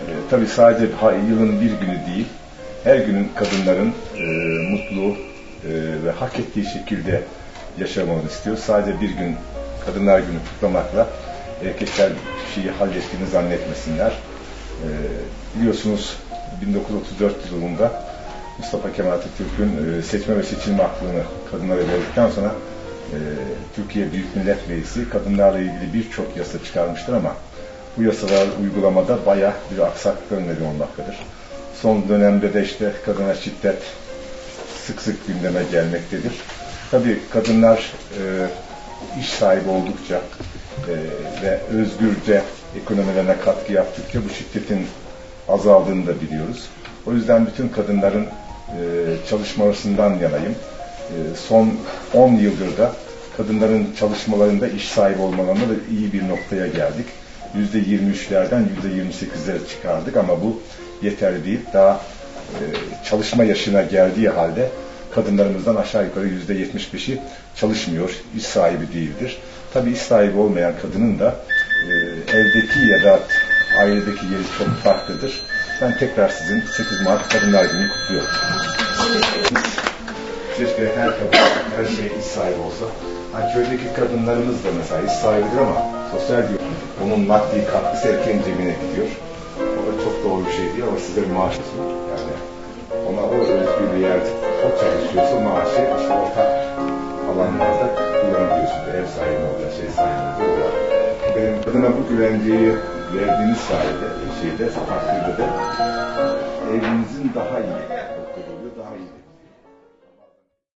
E, tabii sadece yılın bir günü değil, her günün kadınların e, mutlu e, ve hak ettiği şekilde yaşamalarını istiyoruz. Sadece bir gün Kadınlar Günü kutlamakla erkekler şeyi hallettiğini zannetmesinler. E, biliyorsunuz 1934 yılında Mustafa Kemal Atatürk'ün e, seçme ve seçilme hakkını kadınlara verdikten sonra e, Türkiye Büyük Millet Meclisi kadınlarla ilgili birçok yasa çıkarmıştır ama bu yasalar uygulamada bayağı bir aksaklıkların neden olmaktadır. Son dönemde de işte kadına şiddet sık sık gündeme gelmektedir. Tabii kadınlar e, iş sahibi oldukça e, ve özgürce ekonomilerine katkı yaptıkça bu şiddetin azaldığını da biliyoruz. O yüzden bütün kadınların e, çalışmasından yanayım. E, son 10 yıldır da kadınların çalışmalarında iş sahibi olmalarında da iyi bir noktaya geldik. %23'lerden %28'lere çıkardık ama bu yeterli değil. Daha e, çalışma yaşına geldiği halde kadınlarımızdan aşağı yukarı %75'i çalışmıyor, iş sahibi değildir. Tabii iş sahibi olmayan kadının da e, evdeki ya da ailedeki yeri çok farklıdır. Ben tekrar sizin 8 Mart Kadınlar Günü kutluyorum. Keşke her şey iş sahibi olsa. Hani köydeki kadınlarımız da mesela iş sahibidir ama sosyal güven, onun maddi katkısı erkeğin cebine gidiyor. O da çok doğru bir şey değil ama size bir maaş. Yani ona o özgürlüğü eğer o çalışıyorsa maaşı işte ortak alanlarda kullanabiliyorsunuz. Ev sahibi olacak, şey sahibi olacak. Benim kadına bu güvenceyi verdiğiniz sayede, şeyde, takdirde de evinizin daha iyi, oluyor, daha iyi